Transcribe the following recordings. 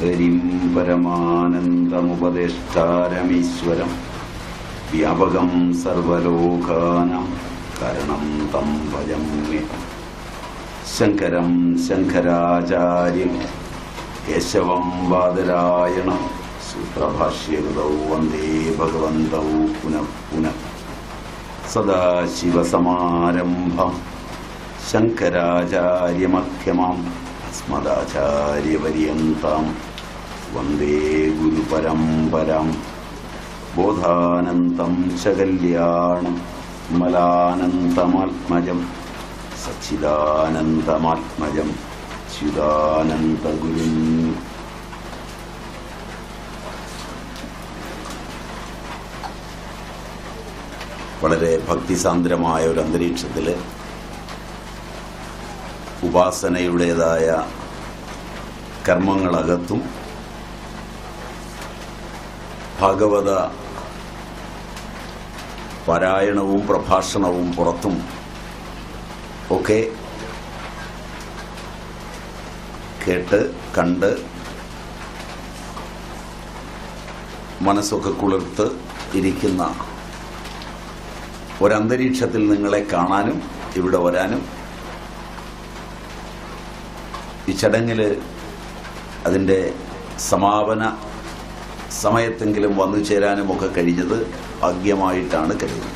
ഹരിം പരമാനന്ദമുപദേഷ്ടാരമീശ്വരം വ്യാപകം സർവലോകാനം കരണം തം ഭജമ്യ ശങ്കരം ശങ്കരാചാര്യം കേശവം ബാദരായണം സൂത്രഭാഷ്യകൃതൗ വന്ദേ ഭഗവന്തൗ പുനഃ പുനഃ. സദാശിവസമാരംഭം ശങ്കരാചാര്യമധ്യമാം. അസ്മദാചാര്യപര്യന്താം. വന്ദേ ഗുരുപരമ്പരാം. ബോധാനന്തം ച കല്യാണം. മലാനന്തമാത്മജം. സച്ചിദാനന്ദമാത്മജം ച്യുതാനന്ദഗുരും വളരെ ഭക്തിസാന്ദ്രമായ ഒരു അന്തരീക്ഷത്തിൽ ഉപാസനയുടേതായ കർമ്മങ്ങളകത്തും ഭാഗവത പാരായണവും പ്രഭാഷണവും പുറത്തും ഒക്കെ കേട്ട് കണ്ട് മനസ്സൊക്കെ കുളിർത്ത് ഇരിക്കുന്ന ഒരന്തരീക്ഷത്തിൽ നിങ്ങളെ കാണാനും ഇവിടെ വരാനും ഈ ചടങ്ങിൽ അതിന്റെ സമാപന സമയത്തെങ്കിലും വന്നു ചേരാനും ഒക്കെ കഴിഞ്ഞത് ഭാഗ്യമായിട്ടാണ് കരുതുന്നത്.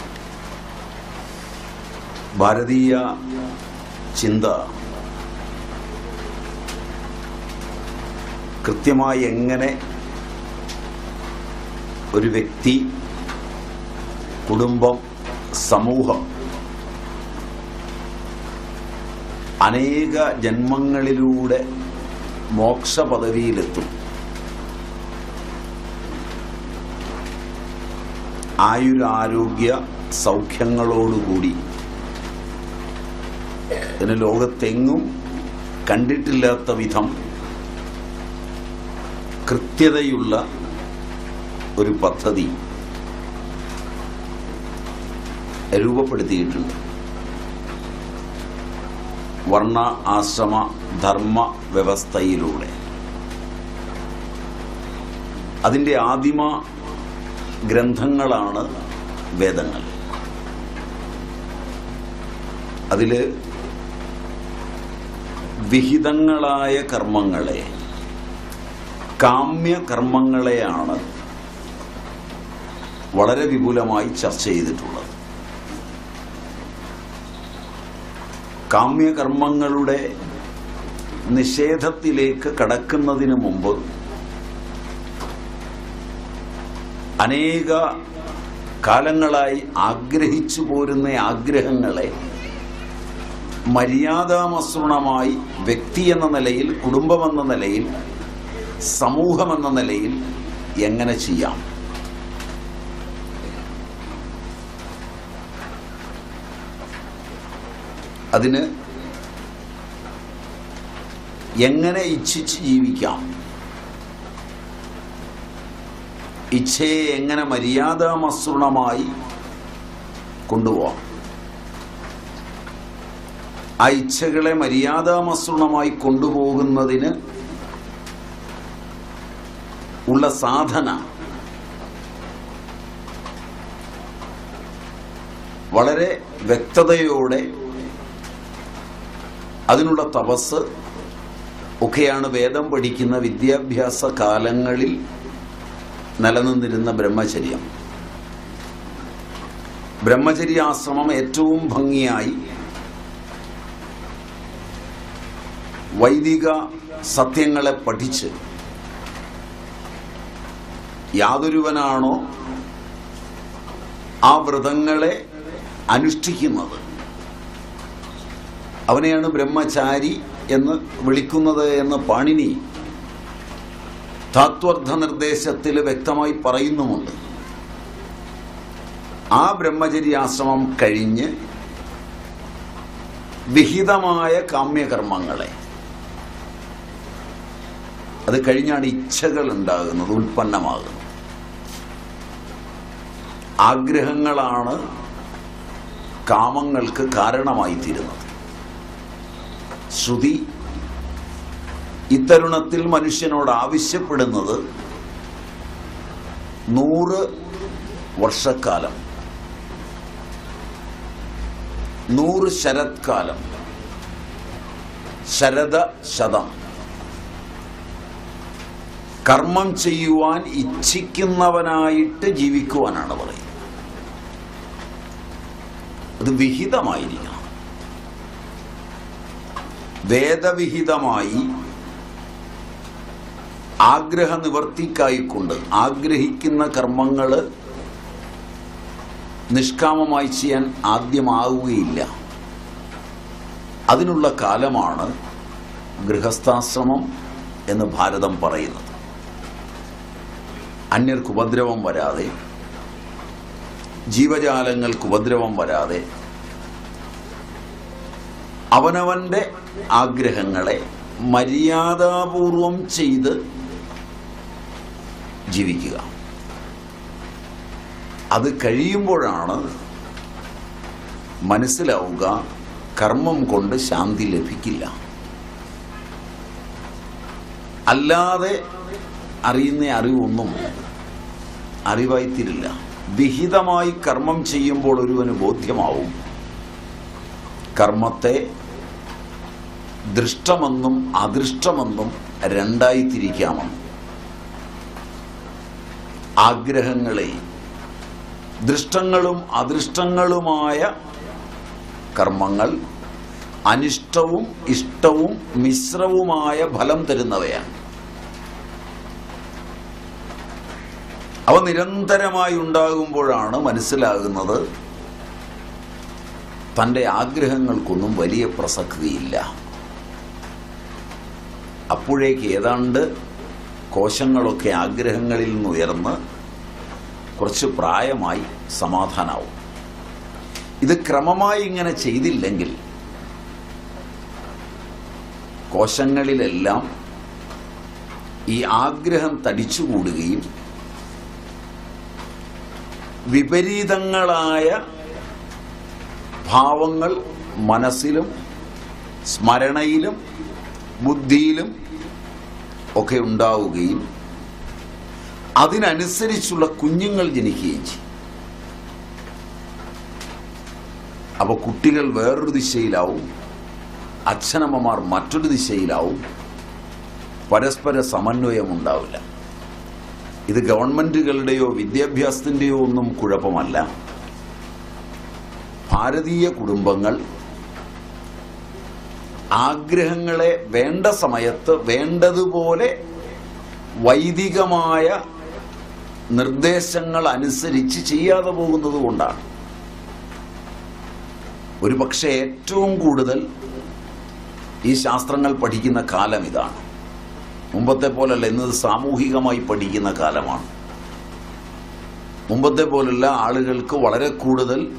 ഭാരതീയ ചിന്ത കൃത്യമായി എങ്ങനെ ഒരു വ്യക്തി കുടുംബം സമൂഹം അനേക ജന്മങ്ങളിലൂടെ മോക്ഷ പദവിയിലെത്തും ആയുരാരോഗ്യ സൗഖ്യങ്ങളോടുകൂടി. ഇതിന് ലോകത്തെങ്ങും കണ്ടിട്ടില്ലാത്ത വിധം കൃത്യതയുള്ള ഒരു പദ്ധതി രൂപപ്പെടുത്തിയിട്ടുണ്ട്. വർണ ആശ്രമ ധർമ്മ വ്യവസ്ഥയിലൂടെ. അതിന്റെ ആദിമ ഗ്രന്ഥങ്ങളാണ് വേദങ്ങൾ. അതിൽ വിഹിതങ്ങളായ കർമ്മങ്ങളെ കാമ്യ കർമ്മങ്ങളെയാണ് വളരെ വിപുലമായി ചർച്ച ചെയ്തിട്ടുള്ളത്. കാമ്യകർമ്മങ്ങളുടെ നിഷേധത്തിലേക്ക് കടക്കുന്നതിന് മുമ്പ് അനേക കാലങ്ങളായി ആഗ്രഹിച്ചു പോരുന്ന ആഗ്രഹങ്ങളെ മര്യാദാമസൃണമായി വ്യക്തി എന്ന നിലയിൽ കുടുംബമെന്ന നിലയിൽ സമൂഹമെന്ന നിലയിൽ എങ്ങനെ ചെയ്യാം? അതിന് എങ്ങനെ ഇച്ഛിച്ച് ജീവിക്കാം? ഇച്ഛയെ എങ്ങനെ മര്യാദാമസൃണമായി കൊണ്ടുപോകാം ആ ഇച്ഛകളെ മര്യാദാമസൃണമായി കൊണ്ടുപോകുന്നതിന് ഉള്ള സാധന വളരെ വ്യക്തതയോടെ അതിനുള്ള തപസ് ഒക്കെയാണ് വേദം പഠിക്കുന്ന വിദ്യാഭ്യാസ കാലങ്ങളിൽ നിലനിന്നിരുന്ന ബ്രഹ്മചര്യം. ബ്രഹ്മചര്യാശ്രമം ഏറ്റവും ഭംഗിയായി വൈദിക സത്യങ്ങളെ പഠിച്ച് യാതൊരുവനാണോ ആ വ്രതങ്ങളെ അനുഷ്ഠിക്കുന്നത്? അവനെയാണ് ബ്രഹ്മചാരി എന്ന് വിളിക്കുന്നത് എന്ന് പാണിനി താത്വർത്ഥ നിർദ്ദേശത്തിൽ വ്യക്തമായി പറയുന്നുമുണ്ട്. ആ ബ്രഹ്മചരി ആശ്രമം കഴിഞ്ഞ് വിഹിതമായ കാമ്യകർമ്മങ്ങളെ. അത് കഴിഞ്ഞാണ് ഇച്ഛകൾ ഉണ്ടാകുന്നത് ഉൽപ്പന്നമാകുന്നത്. ആഗ്രഹങ്ങളാണ് കാമങ്ങൾക്ക് കാരണമായി തീരുന്നത് ശ്രുതി ഇത്തരുണത്തിൽ മനുഷ്യനോട് ആവശ്യപ്പെടുന്നത് നൂറ് വർഷക്കാലം. നൂറ് ശരത്കാലം. ശരത ശതം. കർമ്മം ചെയ്യുവാൻ ഇച്ഛിക്കുന്നവനായിട്ട് ജീവിക്കുവാനാണ് പറയുന്നത്. അത് വിഹിതമായിരിക്കണം. വേദവിഹിതമായി ആഗ്രഹ നിവർത്തിക്കായിക്കൊണ്ട് ആഗ്രഹിക്കുന്ന കർമ്മങ്ങൾ നിഷ്കാമമായി ചെയ്യാൻ ആദ്യമാവുകയില്ല. അതിനുള്ള കാലമാണ് ഗൃഹസ്ഥാശ്രമം എന്ന് ഭാരതം പറയുന്നത്. അന്യർക്ക് ഉപദ്രവം വരാതെ ജീവജാലങ്ങൾക്ക് ഉപദ്രവം വരാതെ അവനവന്റെ ആഗ്രഹങ്ങളെ മര്യാദാപൂർവം ചെയ്ത് ജീവിക്കുക. അത് കഴിയുമ്പോഴാണ് മനസ്സിലാവുക കർമ്മം കൊണ്ട് ശാന്തി ലഭിക്കില്ല. അല്ലാതെ അറിയുന്ന അറിവൊന്നും അറിവായിത്തീരില്ല. വിഹിതമായി കർമ്മം ചെയ്യുമ്പോൾ ഒരുവന് ബോധ്യമാവും. കർമ്മത്തെ ദൃഷ്ടമെന്നും അദൃഷ്ടമെന്നും രണ്ടായി തിരിക്കാമെന്ന് ആഗ്രഹങ്ങളെ ദൃഷ്ടങ്ങളും അദൃഷ്ടങ്ങളുമായ കർമ്മങ്ങൾ അനിഷ്ടവും ഇഷ്ടവും മിശ്രവുമായ ഫലം തരുന്നവയാണ്. അവ നിരന്തരമായി ഉണ്ടാകുമ്പോഴാണ് മനസ്സിലാകുന്നത് തന്റെ ആഗ്രഹങ്ങൾക്കൊന്നും വലിയ പ്രസക്തിയില്ല. അപ്പോഴേക്ക് ഏതാണ്ട് കോശങ്ങളൊക്കെ ആഗ്രഹങ്ങളിൽ നിന്ന് ഉയർന്ന് കുറച്ച് പ്രായമായി സമാധാനാവും. ഇത് ക്രമമായി ഇങ്ങനെ ചെയ്തില്ലെങ്കിൽ കോശങ്ങളിലെല്ലാം ഈ ആഗ്രഹം തടിച്ചുകൂടുകയും വിപരീതങ്ങളായ ഭാവങ്ങൾ മനസ്സിലും സ്മരണയിലും ബുദ്ധിയിലും ഒക്കെ ഉണ്ടാവുകയും അതിനനുസരിച്ചുള്ള കുഞ്ഞുങ്ങൾ ജനിക്കുകയും ചെയ്യും. അപ്പോൾ കുട്ടികൾ വേറൊരു ദിശയിലാവും അച്ഛനമ്മമാർ മറ്റൊരു ദിശയിലാവും പരസ്പര സമന്വയം ഉണ്ടാവില്ല ഇത് ഗവൺമെന്റുകളുടെയോ വിദ്യാഭ്യാസത്തിന്റെയോ ഒന്നും കുഴപ്പമല്ല. ഭാരതീയ കുടുംബങ്ങൾ ആഗ്രഹങ്ങളെ വേണ്ട സമയത്ത് വേണ്ടതുപോലെ വൈദികമായ നിർദ്ദേശങ്ങൾ അനുസരിച്ച് ചെയ്യാതെ പോകുന്നത് കൊണ്ടാണ്. ഒരു പക്ഷേ ഏറ്റവും കൂടുതൽ ഈ ശാസ്ത്രങ്ങൾ പഠിക്കുന്ന കാലം ഇതാണ്. മുമ്പത്തെ പോലല്ല ഇന്നത് സാമൂഹികമായി പഠിക്കുന്ന കാലമാണ്. മുമ്പത്തെ പോലുള്ള ആളുകൾക്ക് വളരെ കൂടുതൽ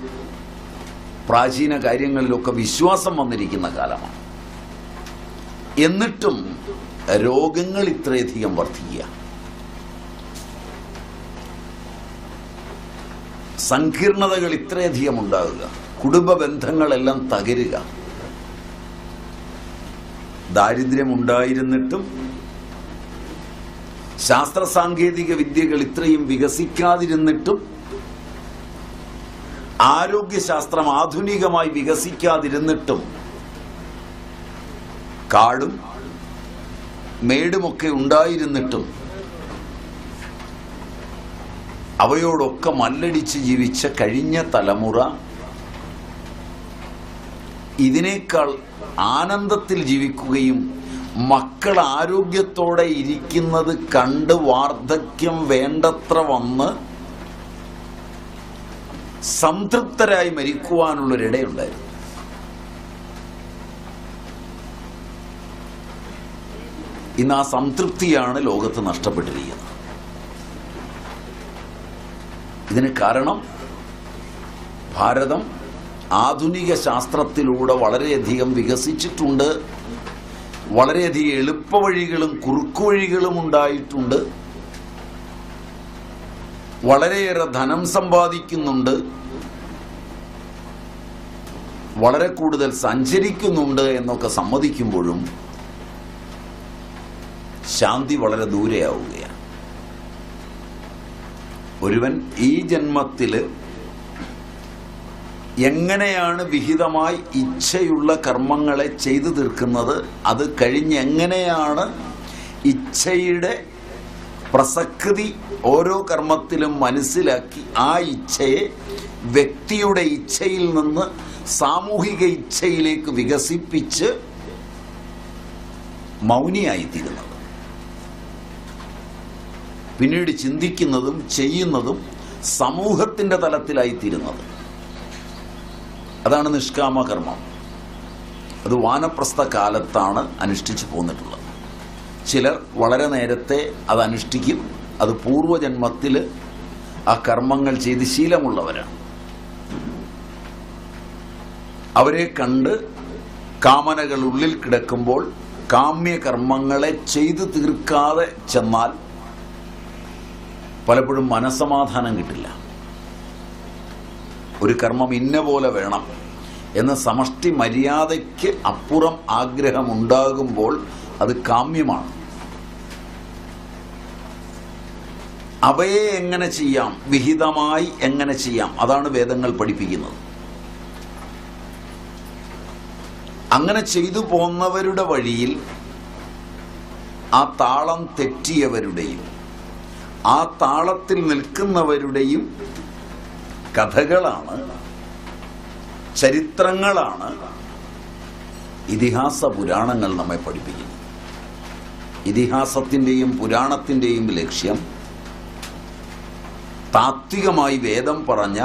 പ്രാചീന കാര്യങ്ങളിലൊക്കെ വിശ്വാസം വന്നിരിക്കുന്ന കാലമാണ്. എന്നിട്ടും രോഗങ്ങൾ ഇത്രയധികം വർദ്ധിക്കുക. സങ്കീർണതകൾ ഇത്രയധികം ഉണ്ടാകുക. കുടുംബ ബന്ധങ്ങളെല്ലാം തകരുക. ദാരിദ്ര്യം ഉണ്ടായിരുന്നിട്ടും ശാസ്ത്ര സാങ്കേതിക വിദ്യകൾ ഇത്രയും വികസിക്കാതിരുന്നിട്ടും ആരോഗ്യശാസ്ത്രം ആധുനികമായി വികസിക്കാതിരുന്നിട്ടും കാടും മേടുമൊക്കെ ഉണ്ടായിരുന്നിട്ടും അവയോടൊക്കെ മല്ലടിച്ച് ജീവിച്ച കഴിഞ്ഞ തലമുറ ഇതിനേക്കാൾ ആനന്ദത്തിൽ ജീവിക്കുകയും മക്കൾ ആരോഗ്യത്തോടെ ഇരിക്കുന്നത് കണ്ട് വാർദ്ധക്യം വേണ്ടത്ര വന്ന് സംതൃപ്തരായി മരിക്കുവാനുള്ളൊരിടയുണ്ടായിരുന്നു. ഇന്ന് ആ സംതൃപ്തിയാണ് ലോകത്ത് നഷ്ടപ്പെട്ടിരിക്കുന്നത്. ഇതിന് കാരണം ഭാരതം ആധുനിക ശാസ്ത്രത്തിലൂടെ വളരെയധികം വികസിച്ചിട്ടുണ്ട്. വളരെയധികം എളുപ്പവഴികളും കുറുക്കുവഴികളും ഉണ്ടായിട്ടുണ്ട്. വളരെയേറെ ധനം സമ്പാദിക്കുന്നുണ്ട്. വളരെ കൂടുതൽ സഞ്ചരിക്കുന്നുണ്ട് എന്നൊക്കെ സമ്മതിക്കുമ്പോഴും ശാന്തി വളരെ ദൂരെയാവുകയാണ്. ഒരുവൻ ഈ ജന്മത്തിൽ എങ്ങനെയാണ് വിഹിതമായി ഇച്ഛയുള്ള കർമ്മങ്ങളെ ചെയ്തു തീർക്കുന്നത്? അത് കഴിഞ്ഞ് എങ്ങനെയാണ് ഇച്ഛയുടെ പ്രസക്തി ഓരോ കർമ്മത്തിലും മനസ്സിലാക്കി ആ ഇച്ഛയെ വ്യക്തിയുടെ ഇച്ഛയിൽ നിന്ന് സാമൂഹിക ഇച്ഛയിലേക്ക് വികസിപ്പിച്ച് മൗനിയായിത്തീരുന്നത് പിന്നീട് ചിന്തിക്കുന്നതും ചെയ്യുന്നതും സമൂഹത്തിന്റെ തലത്തിലായിത്തീരുന്നത്. അതാണ് നിഷ്കാമകർമ്മം. അത് വാനപ്രസ്ഥ കാലത്താണ് അനുഷ്ഠിച്ചു പോന്നിട്ടുള്ളത്. ചിലർ വളരെ നേരത്തെ അത് അനുഷ്ഠിക്കും. അത് പൂർവജന്മത്തിൽ ആ കർമ്മങ്ങൾ ചെയ്ത് ശീലമുള്ളവരാണ്. അവരെ കണ്ട് കാമനകൾ ഉള്ളിൽ കിടക്കുമ്പോൾ കാമ്യകർമ്മങ്ങളെ ചെയ്തു തീർക്കാതെ ചെന്നാൽ പലപ്പോഴും മനസമാധാനം കിട്ടില്ല. ഒരു കർമ്മം ഇന്ന പോലെ വേണം എന്ന സമഷ്ടി മര്യാദയ്ക്ക് അപ്പുറം ആഗ്രഹമുണ്ടാകുമ്പോൾ അത് കാമ്യമാണ്. അവയെ എങ്ങനെ ചെയ്യാം? വിഹിതമായി എങ്ങനെ ചെയ്യാം? അതാണ് വേദങ്ങൾ പഠിപ്പിക്കുന്നത്. അങ്ങനെ ചെയ്തു പോന്നവരുടെ വഴിയിൽ ആ താളം തെറ്റിയവരുടെയും ആ താളത്തിൽ നിൽക്കുന്നവരുടെയും കഥകളാണ് ചരിത്രങ്ങളാണ് ഇതിഹാസ പുരാണങ്ങൾ നമ്മെ പഠിപ്പിക്കുന്നത്. ഇതിഹാസത്തിന്റെയും പുരാണത്തിന്റെയും ലക്ഷ്യം താത്വികമായി വേദം പറഞ്ഞ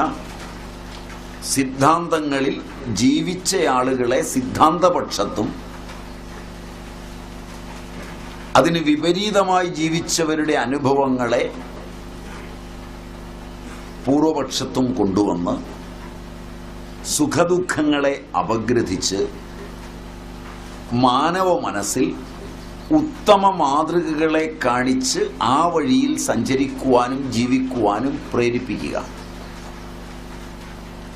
സിദ്ധാന്തങ്ങളിൽ ജീവിച്ച ആളുകളെ സിദ്ധാന്തപക്ഷത്തും അതിന് വിപരീതമായി ജീവിച്ചവരുടെ അനുഭവങ്ങളെ പൂർവപക്ഷത്തും കൊണ്ടുവന്ന് സുഖദുഃഖങ്ങളെ അപഗ്രഥിച്ച് മാനവ മനസ്സിൽ ഉത്തമ മാതൃകകളെ കാണിച്ച് ആ വഴിയിൽ സഞ്ചരിക്കുവാനും ജീവിക്കുവാനും പ്രേരിപ്പിക്കുക.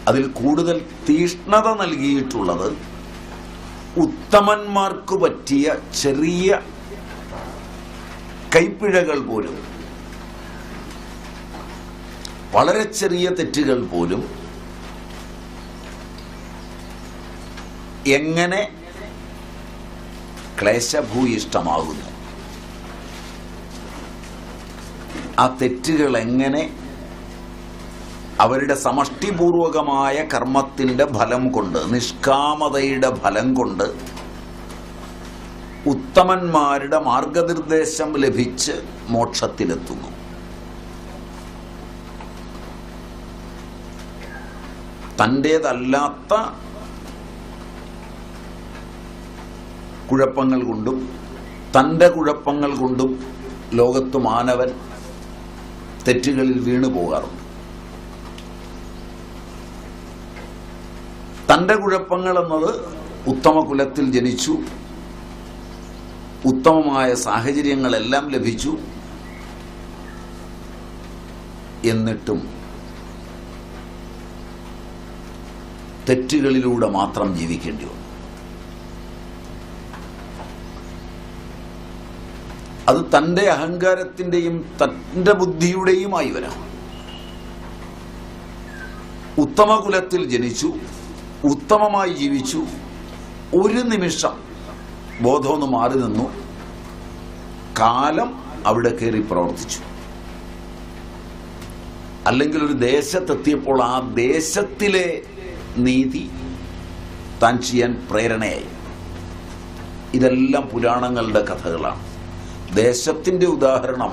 അതിൽ കൂടുതൽ തീഷ്ണത നൽകിയിട്ടുള്ളത് ഉത്തമന്മാർക്ക് പറ്റിയ ചെറിയ കൈപ്പിഴകൾ പോലും വളരെ ചെറിയ തെറ്റുകൾ പോലും എങ്ങനെ ക്ലേശഭൂയിഷ്ടമാകുന്നു ആ തെറ്റുകൾ എങ്ങനെ അവരുടെ സമഷ്ടിപൂർവകമായ കർമ്മത്തിന്റെ ഫലം കൊണ്ട് നിഷ്കാമതയുടെ ഫലം കൊണ്ട് ഉത്തമന്മാരുടെ മാർഗനിർദ്ദേശം ലഭിച്ച് മോക്ഷത്തിലെത്തുന്നു. തന്റേതല്ലാത്ത കുഴപ്പങ്ങൾ കൊണ്ടും തന്റെ കുഴപ്പങ്ങൾ കൊണ്ടും ലോകത്ത് മാനവൻ തെറ്റുകളിൽ വീണു പോകാറുണ്ട്. തന്റെ കുഴപ്പങ്ങൾ എന്നത് ഉത്തമ കുലത്തിൽ ജനിച്ചു ഉത്തമമായ സാഹചര്യങ്ങളെല്ലാം ലഭിച്ചു എന്നിട്ടും തെറ്റുകളിലൂടെ മാത്രം ജീവിക്കേണ്ടി വന്നു. അത് തന്റെ അഹങ്കാരത്തിന്റെയും തന്റെ ബുദ്ധിയുടെയുമായി വരാം. ഉത്തമകുലത്തിൽ ജനിച്ചു ഉത്തമമായി ജീവിച്ചു ഒരു നിമിഷം ബോധമൊന്ന് മാറി നിന്നു. കാലം അവിടെ കയറി പ്രവർത്തിച്ചു. അല്ലെങ്കിൽ ഒരു ദേശത്തെത്തിയപ്പോൾ ആ ദേശത്തിലെ നീതി താൻ ചെയ്യാൻ പ്രേരണയായി. ഇതെല്ലാം പുരാണങ്ങളുടെ കഥകളാണ്. ദേശത്തിന്റെ ഉദാഹരണം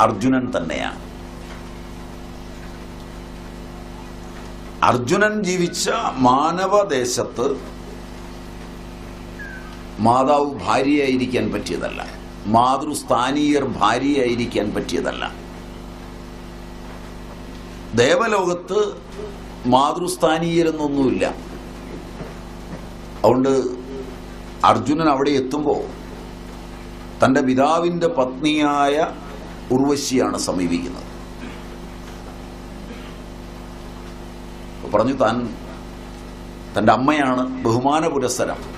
അർജുനൻ തന്നെയാണ്. അർജുനൻ ജീവിച്ച മാനവദേശത്ത് മാതാവ് ഭാര്യയായിരിക്കാൻ പറ്റിയതല്ല. മാതൃസ്ഥാനീയർ ഭാര്യയായിരിക്കാൻ പറ്റിയതല്ല. ദേവലോകത്ത് മാതൃസ്ഥാനീയരെന്നൊന്നുമില്ല. അതുകൊണ്ട് അർജുനൻ അവിടെ എത്തുമ്പോൾ തന്റെ പിതാവിന്റെ പത്നിയായ ഉർവശിയാണ് സമീപിക്കുന്നത്. പറഞ്ഞു താൻ തന്റെ അമ്മയാണ് ബഹുമാന പുരസ്സരം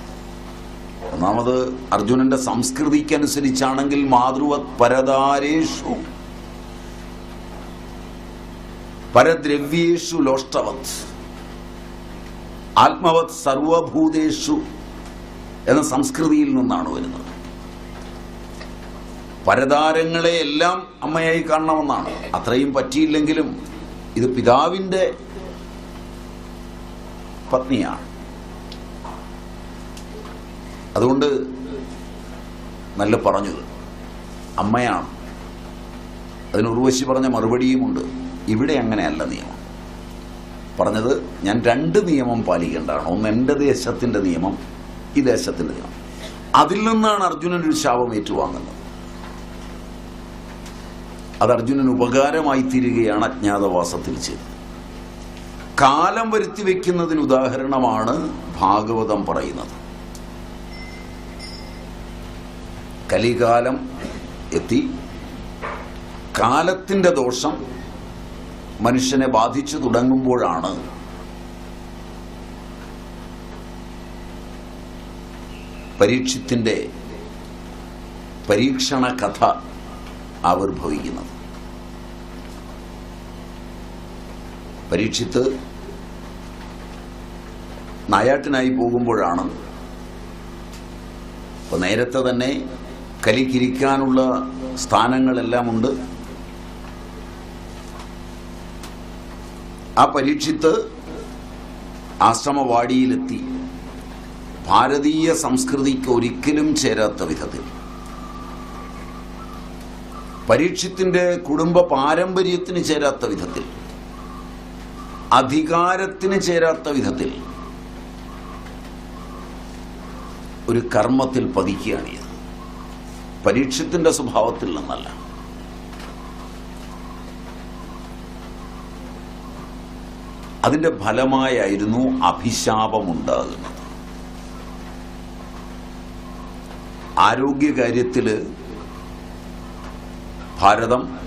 ഒന്നാമത് അർജുനന്റെ സംസ്കൃതിക്കനുസരിച്ചാണെങ്കിൽ മാതൃവത് പരതാരേഷു പരദ്രവ്യേഷു ലോഷ്ടവത്. ആത്മവത് സർവഭൂതേഷു എന്ന സംസ്കൃതിയിൽ നിന്നാണ് വരുന്നത്. പരതാരങ്ങളെ എല്ലാം അമ്മയായി കാണണമെന്നാണ്. അത്രയും പറ്റിയില്ലെങ്കിലും ഇത് പിതാവിന്റെ പത്നിയാണ്. അതുകൊണ്ട് നല്ല പറഞ്ഞത്. അമ്മയാണ്. അതിന് ഉർവശി പറഞ്ഞ മറുപടിയുമുണ്ട്. ഇവിടെ അങ്ങനെയല്ല നിയമം. പറഞ്ഞത് ഞാൻ രണ്ട് നിയമം പാലിക്കേണ്ടതാണ്. ഒന്ന് എന്റെ ദേശത്തിന്റെ നിയമം ഈ ദേശത്തിന്റെ നിയമം. അതിൽ നിന്നാണ് അർജുനൻ ഒരു ശാപം ഏറ്റുവാങ്ങുന്നത്. അത് അർജുനൻ ഉപകാരമായി തീരുകയാണ് അജ്ഞാതവാസത്തിൽ ചെയ്തത്. കാലം വരുത്തി വെക്കുന്നതിന് ഉദാഹരണമാണ് ഭാഗവതം പറയുന്നത്. കലികാലം എത്തി. കാലത്തിന്റെ ദോഷം മനുഷ്യനെ ബാധിച്ചു തുടങ്ങുമ്പോഴാണ്. പരീക്ഷത്തിന്റെ പരീക്ഷണ കഥ ആവിർഭവിക്കുന്നത്. പരീക്ഷിത്ത് നായാട്ടിനായി പോകുമ്പോഴാണ്. നേരത്തെ തന്നെ കലിക്കിരിക്കാനുള്ള സ്ഥാനങ്ങളെല്ലാം ഉണ്ട് ആ പരീക്ഷിത്ത് ആശ്രമവാടിയിലെത്തി. ഭാരതീയ സംസ്കൃതിക്ക് ഒരിക്കലും ചേരാത്ത വിധത്തിൽ. പരീക്ഷത്തിന്റെ കുടുംബ പാരമ്പര്യത്തിന് ചേരാത്ത വിധത്തിൽ. അധികാരത്തിന് ചേരാത്ത വിധത്തിൽ. ഒരു കർമ്മത്തിൽ പതിക്കുകയാണ് പരീക്ഷത്തിന്റെ സ്വഭാവത്തിൽ നിന്നല്ല. അതിന്റെ ഫലമായായിരുന്നു അഭിശാപമുണ്ടാകുന്നത്. ആരോഗ്യകാര്യത്തിൽ ഭാരതം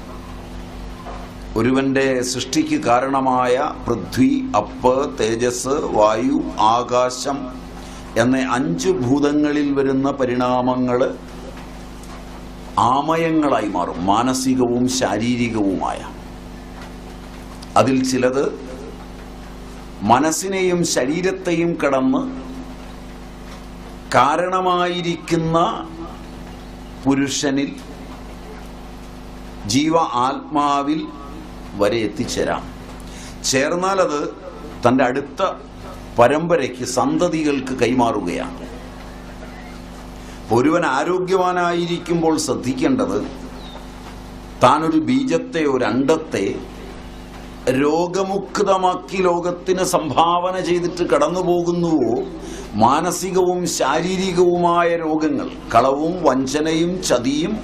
ഒരുവന്റെ സൃഷ്ടിക്ക് കാരണമായ പൃഥ്വി അപ്പ് തേജസ് വായു ആകാശം എന്ന അഞ്ച് ഭൂതങ്ങളിൽ വരുന്ന പരിണാമങ്ങൾ ആമയങ്ങളായി മാറും. മാനസികവും ശാരീരികവുമായ. അതിൽ ചിലത് മനസ്സിനെയും ശരീരത്തെയും കടന്ന് കാരണമായിരിക്കുന്ന പുരുഷനിൽ ജീവ ആത്മാവിൽ വരെ എത്തിച്ചേരാം. ചേർന്നാൽ അത് തന്റെ അടുത്ത പരമ്പരയ്ക്ക് സന്തതികൾക്ക് കൈമാറുകയാണ്. ഒരുവൻ ആരോഗ്യവാനായിരിക്കുമ്പോൾ ശ്രദ്ധിക്കേണ്ടത് താനൊരു ബീജത്തെ ഒരു അണ്ടത്തെ രോഗമുക്തമാക്കി ലോകത്തിന് സംഭാവന ചെയ്തിട്ട് കടന്നു പോകുന്നുവോ മാനസികവും ശാരീരികവുമായ രോഗങ്ങൾ കളവും വഞ്ചനയും ചതിയും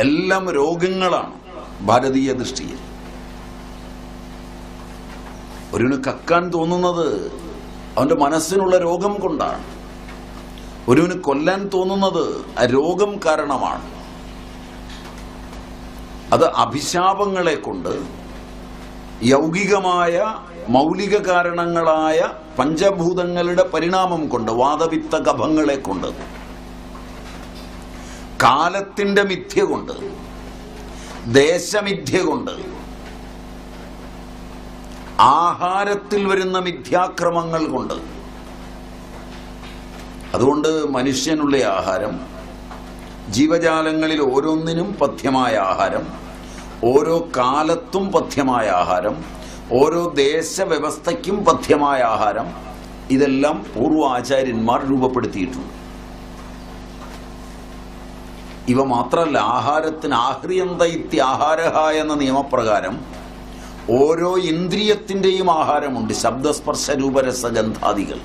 എല്ലാം രോഗങ്ങളാണ് ഭാരതീയ ദൃഷ്ടിയിൽ. ഒരുവിന് കക്കാൻ തോന്നുന്നത് അവന്റെ മനസ്സിനുള്ള രോഗം കൊണ്ടാണ്. ഒരുവന് കൊല്ലാൻ തോന്നുന്നത് രോഗം കാരണമാണ്. അത് അഭിശാപങ്ങളെ കൊണ്ട് യൗകികമായ മൗലിക കാരണങ്ങളായ പഞ്ചഭൂതങ്ങളുടെ പരിണാമം കൊണ്ട് വാദവിത്ത ഗഭങ്ങളെ കൊണ്ട് കാലത്തിന്റെ മിഥ്യ കൊണ്ട് ദേശമിഥ്യ കൊണ്ട് ആഹാരത്തിൽ വരുന്ന മിഥ്യാക്രമങ്ങൾ കൊണ്ട് അതുകൊണ്ട് മനുഷ്യനുള്ള ആഹാരം ജീവജാലങ്ങളിൽ ഓരോന്നിനും പഥ്യമായ ആഹാരം ഓരോ കാലത്തും പഥ്യമായ ആഹാരം ഓരോ ദേശവ്യവസ്ഥയ്ക്കും പഥ്യമായ ആഹാരം ഇതെല്ലാം പൂർവാചാര്യന്മാർ രൂപപ്പെടുത്തിയിട്ടുണ്ട്. ഇവ മാത്രമല്ല ആഹാരത്തിന് ആഹ്രിയന്തൈത്യ ആഹാരഹ എന്ന നിയമപ്രകാരം ഓരോ ഇന്ദ്രിയത്തിന്റെയും ആഹാരമുണ്ട് ശബ്ദസ്പർശ രൂപരസഗന്ധാദികൾ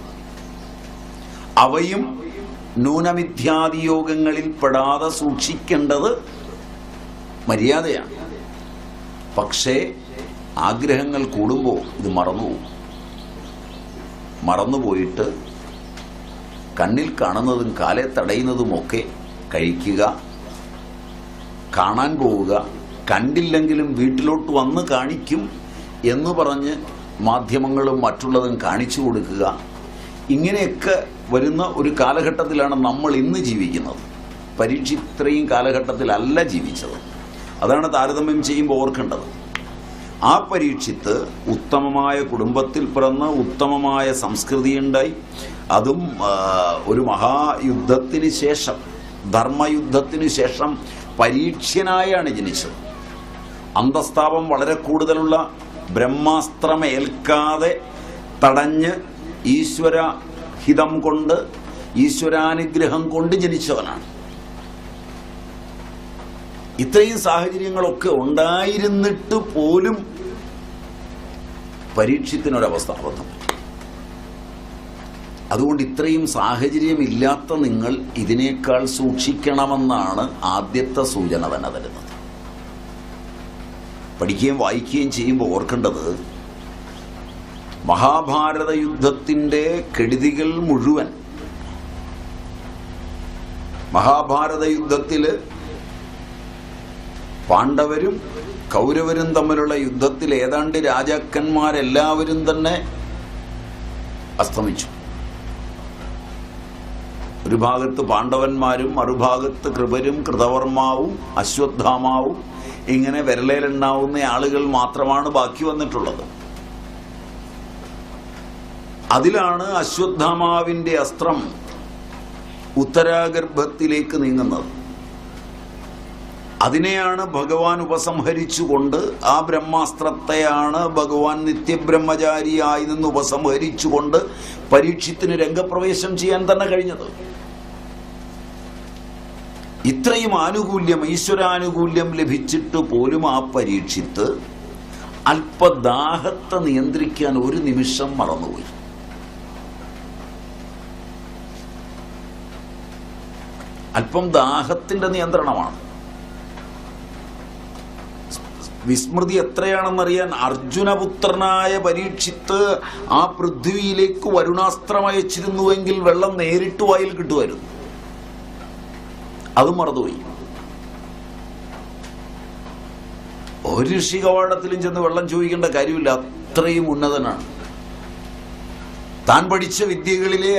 അവയും ന്യൂനമിഥ്യാദിയോഗങ്ങളിൽ പെടാതെ സൂക്ഷിക്കേണ്ടത് മര്യാദയാണ്. പക്ഷേ ആഗ്രഹങ്ങൾ കൂടുമ്പോൾ ഇത് മറന്നുപോകും മറന്നുപോയിട്ട് കണ്ണിൽ കാണുന്നതും കാലെ തടയുന്നതുമൊക്കെ കഴിക്കുക കാണാൻ പോവുക കണ്ടില്ലെങ്കിലും വീട്ടിലോട്ട് വന്ന് കാണിക്കും എന്ന് പറഞ്ഞ് മാധ്യമങ്ങളും മറ്റുള്ളതും കാണിച്ചു കൊടുക്കുക ഇങ്ങനെയൊക്കെ വരുന്ന ഒരു കാലഘട്ടത്തിലാണ് നമ്മൾ ഇന്ന് ജീവിക്കുന്നത്. പരീക്ഷ ഇത്രയും കാലഘട്ടത്തിലല്ല ജീവിച്ചത്. അതാണ് താരതമ്യം ചെയ്യുമ്പോൾ ഓർക്കേണ്ടത്. ആ പരീക്ഷിത്ത് ഉത്തമമായ കുടുംബത്തിൽ പിറന്ന് ഉത്തമമായ സംസ്കൃതിയുണ്ടായി അതും ഒരു മഹായുദ്ധത്തിന് ശേഷം ധർമ്മയുദ്ധത്തിന് ശേഷം പരീക്ഷനായാണ് ജനിച്ചത്. അന്തസ്താപം വളരെ കൂടുതലുള്ള ബ്രഹ്മാസ്ത്രമേൽക്കാതെ തടഞ്ഞ് ഈശ്വര ഹിതം കൊണ്ട് ഈശ്വരാനുഗ്രഹം കൊണ്ട് ജനിച്ചവനാണ് ഇത്രയും സാഹചര്യങ്ങളൊക്കെ ഉണ്ടായിരുന്നിട്ട് പോലും പരീക്ഷത്തിനൊരവസ്ഥ അബദ്ധം. അതുകൊണ്ട് ഇത്രയും സാഹചര്യമില്ലാത്ത നിങ്ങൾ ഇതിനേക്കാൾ സൂക്ഷിക്കണമെന്നാണ് ആദ്യത്തെ സൂചന തന്നെ തരുന്നത് പഠിക്കുകയും വായിക്കുകയും ചെയ്യുമ്പോൾ ഓർക്കേണ്ടത് മഹാഭാരത യുദ്ധത്തിന്റെ കെടുതികൾ മുഴുവൻ. മഹാഭാരത യുദ്ധത്തിൽ പാണ്ഡവരും കൗരവരും തമ്മിലുള്ള യുദ്ധത്തിൽ ഏതാണ്ട് രാജാക്കന്മാരെല്ലാവരും തന്നെ അസ്തമിച്ചു. ഒരു ഭാഗത്ത് പാണ്ഡവന്മാരും മറുഭാഗത്ത് കൃപരും കൃതവർമാവും അശ്വത്ഥാമാവും ഇങ്ങനെ വിരലേലുണ്ടാവുന്ന ആളുകൾ മാത്രമാണ് ബാക്കി വന്നിട്ടുള്ളത്. അതിലാണ് അശ്വത്ഥാമാവിന്റെ അസ്ത്രം ഉത്തരാഗർഭത്തിലേക്ക് നീങ്ങുന്നത്. അതിനെയാണ് ഭഗവാൻ ഉപസംഹരിച്ചുകൊണ്ട് ആ ബ്രഹ്മാസ്ത്രത്തെയാണ് ഭഗവാൻ നിത്യബ്രഹ്മചാരിയായി നിന്ന് ഉപസംഹരിച്ചുകൊണ്ട് പരീക്ഷത്തിന് രംഗപ്രവേശം ചെയ്യാൻ തന്നെ കഴിഞ്ഞത്. ഇത്രയും ആനുകൂല്യം ഈശ്വരാനുകൂല്യം ലഭിച്ചിട്ട് പോലും ആ പരീക്ഷിത്ത് അല്പദാഹത്തെ നിയന്ത്രിക്കാൻ ഒരു നിമിഷം മറന്നുപോയി. അല്പം ദാഹത്തിന്റെ നിയന്ത്രണമാണ്. വിസ്മൃതി എത്രയാണെന്നറിയാൻ അർജുനപുത്രനായ പരീക്ഷിത്ത് ആ പൃഥ്വിയിലേക്ക് വരുണാസ്ത്രം അയച്ചിരുന്നുവെങ്കിൽ വെള്ളം നേരിട്ട് വായിൽ കിട്ടുമായിരുന്നു. അത് മറന്നുപോയി. ഒരു ഋഷി കവാടത്തിലും ചെന്ന് വെള്ളം ചോദിക്കേണ്ട കാര്യമില്ല അത്രയും ഉന്നതനാണ്. താൻ പഠിച്ച വിദ്യകളിലെ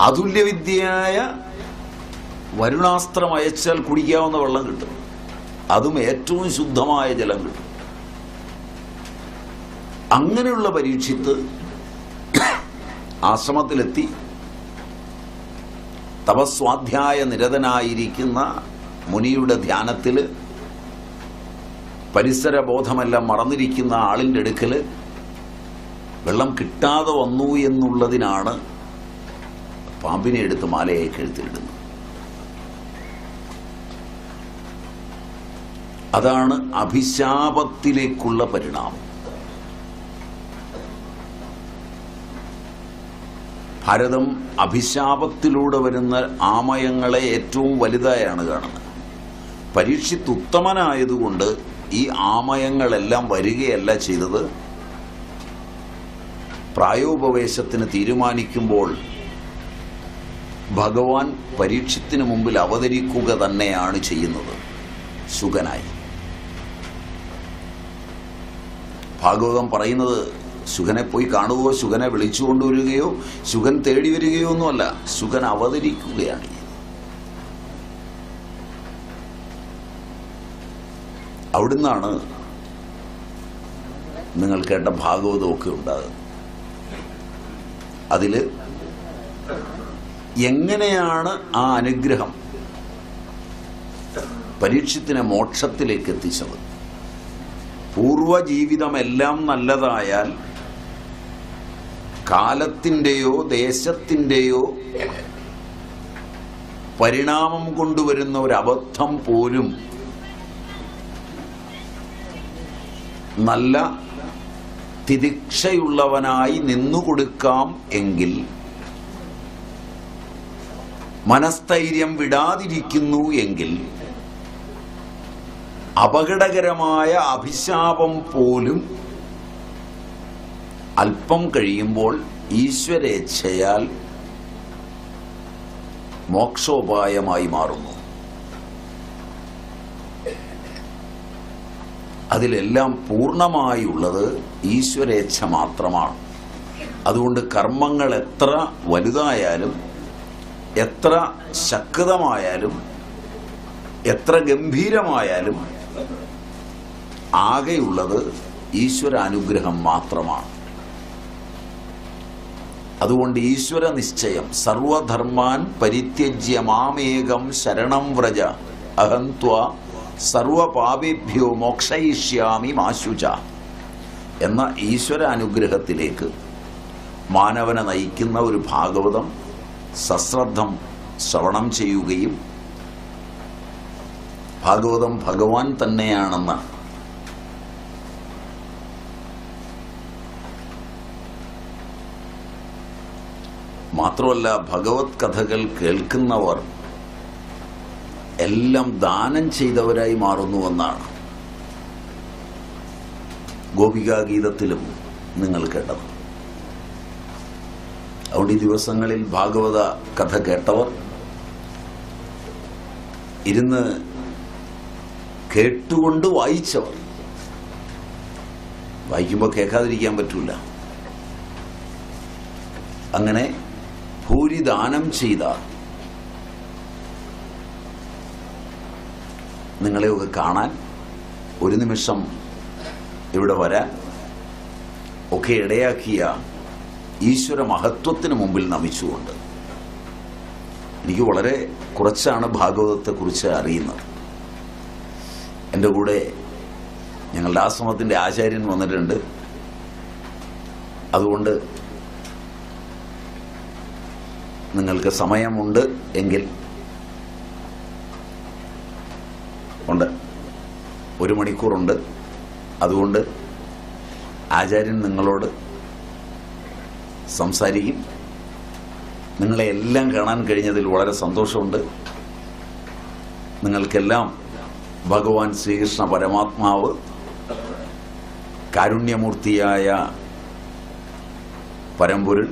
അതുല്യ വിദ്യയായ വരുണാസ്ത്രം അയച്ചാൽ കുടിക്കാവുന്ന വെള്ളം കിട്ടും. അതും ഏറ്റവും ശുദ്ധമായ ജലം കിട്ടും. അങ്ങനെയുള്ള പരീക്ഷിത്ത് ആശ്രമത്തിലെത്തി. തപസ്വാധ്യായ നിരതനായിരിക്കുന്ന മുനിയുടെ ധ്യാനത്തിൽ പരിസര ബോധമെല്ലാം മറന്നിരിക്കുന്ന ആളിന്റെ അടുക്കൽ വെള്ളം കിട്ടാതെ വന്നു എന്നുള്ളതിനാണ് പാമ്പിനെ എടുത്ത് മാലയായി കഴുത്തിലിടുന്നത്. അതാണ് അഭിശാപത്തിലേക്കുള്ള പരിണാമം. ഭാരതം അഭിശാപത്തിലൂടെ വരുന്ന ആമയങ്ങളെ ഏറ്റവും വലുതായാണ് കാണുന്നത്. പരീക്ഷിത് ഉത്തമനായതുകൊണ്ട് ഈ ആമയങ്ങളെല്ലാം വരികയല്ല ചെയ്തത്. പ്രായോപവേശത്തിന് തീരുമാനിക്കുമ്പോൾ ഭഗവാൻ പരീക്ഷത്തിന് മുമ്പിൽ അവതരിക്കുക തന്നെയാണ് ചെയ്യുന്നത്. ശുഗനായി ഭാഗവതം പറയുന്നത് സുഖനെ പോയി കാണുകയോ സുഖനെ വിളിച്ചു കൊണ്ടുവരികയോ ശുഗൻ തേടി വരികയോ ഒന്നുമല്ല സുഖൻ അവതരിക്കുകയാണ്. അവിടുന്നാണ് നിങ്ങൾ കേട്ട ഭാഗവതമൊക്കെ ഉണ്ടാകുന്നത്. അതിൽ എങ്ങനെയാണ് ആ അനുഗ്രഹം പരീക്ഷത്തിനെ മോക്ഷത്തിലേക്ക് എത്തിച്ചത്? പൂർവജീവിതമെല്ലാം നല്ലതായാൽ കാലത്തിന്റെയോ ദേശത്തിന്റെയോ പരിണാമം കൊണ്ടുവരുന്ന ഒരു അബദ്ധം പോലും നല്ല തിരിക്ഷയുള്ളവനായി നിന്നുകൊടുക്കാം എങ്കിൽ മനസ്ഥൈര്യം വിടാതിരിക്കുന്നു എങ്കിൽ അപകടകരമായ അഭിശാപം പോലും അല്പം കഴിയുമ്പോൾ ഈശ്വരേച്ഛയാൽ മോക്ഷോപായമായി മാറുന്നു. അതിലെല്ലാം പൂർണമായുള്ളത് ഈശ്വരേച്ഛ മാത്രമാണ്. അതുകൊണ്ട് കർമ്മങ്ങൾ എത്ര വലുതായാലും എത്ര ശക്തമായാലും എത്ര ഗംഭീരമായാലും ആകെയുള്ളത് ഈശ്വര അനുഗ്രഹം മാത്രമാണ്. അതുകൊണ്ട് ഈശ്വര നിശ്ചയം സർവധർമാൻ പരിത്യജ്യ മാമേകം ശരണം വ്രജ അഹന്ത്വ സർവപാപിഭ്യോ മോക്ഷയിഷ്യാമി മാശുച എന്ന ഈശ്വര അനുഗ്രഹത്തിലേക്ക് മാനവനെ നയിക്കുന്ന ഒരു ഭാഗവതം സശ്രദ്ധം ശ്രവണം ചെയ്യുകയും ഭാഗവതം ഭഗവാൻ തന്നെയാണെന്ന്. മാത്രമല്ല ഭഗവത് കഥകൾ കേൾക്കുന്നവർ എല്ലാം ദാനം ചെയ്തവരായി മാറുന്നുവെന്നാണ് ഗോപികാഗീതത്തിലും നിങ്ങൾ കേട്ടത്. ഈ ദിവസങ്ങളിൽ ഭാഗവത കഥ കേട്ടവർ ഇരുന്ന് കേട്ടുകൊണ്ട് വായിച്ചവർ. വായിക്കുമ്പോൾ കേൾക്കാതിരിക്കാൻ പറ്റൂല. അങ്ങനെ ഭൂരിദാനം ചെയ്ത നിങ്ങളെയൊക്കെ കാണാൻ ഒരു നിമിഷം ഇവിടെ വരാൻ ഒക്കെ ഇടയാക്കിയ ഈശ്വര മഹത്വത്തിന് മുമ്പിൽ നമിച്ചുകൊണ്ട്. എനിക്ക് വളരെ കുറച്ചാണ് ഭാഗവതത്തെക്കുറിച്ച് അറിയുന്നത്. എന്റെ കൂടെ ഞങ്ങളുടെ ആശ്രമത്തിന്റെ ആചാര്യൻ വന്നിട്ടുണ്ട്. അതുകൊണ്ട് നിങ്ങൾക്ക് സമയമുണ്ട് എങ്കിൽ ഉണ്ട്. ഒരു മണിക്കൂറുണ്ട്. അതുകൊണ്ട് ആചാര്യൻ നിങ്ങളോട് സംസാരിക്കും. നിങ്ങളെ എല്ലാം കാണാൻ കഴിഞ്ഞതിൽ വളരെ സന്തോഷമുണ്ട്. നിങ്ങൾക്കെല്ലാം ഭഗവാൻ ശ്രീകൃഷ്ണ പരമാത്മാവ് കാരുണ്യമൂർത്തിയായ പരമ്പൊരുൾ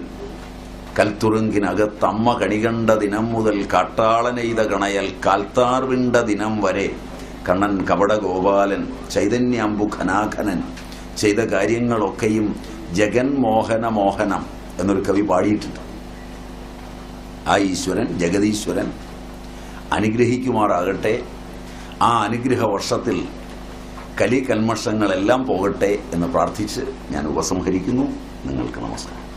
അമ്മ കണികണ്ട ദിനം മുതൽ കാട്ടാളനെയ്ത കണയൽ കാൽത്താർവിണ്ട ദിനം വരെ കണ്ണൻ കപട ഗോപാലൻ ചൈതന്യാമ്പു ഖനാഖനൻ ചെയ്ത കാര്യങ്ങളൊക്കെയും ജഗൻമോഹന മോഹനം എന്നൊരു കവി പാടിയിട്ടുണ്ട്. ആ ഈശ്വരൻ ജഗതീശ്വരൻ അനുഗ്രഹിക്കുമാറാകട്ടെ. ആ അനുഗ്രഹ വർഷത്തിൽ കലി കൽമഷങ്ങളെല്ലാം പോകട്ടെ എന്ന് പ്രാർത്ഥിച്ച് ഞാൻ ഉപസംഹരിക്കുന്നു. നിങ്ങൾക്ക് നമസ്കാരം.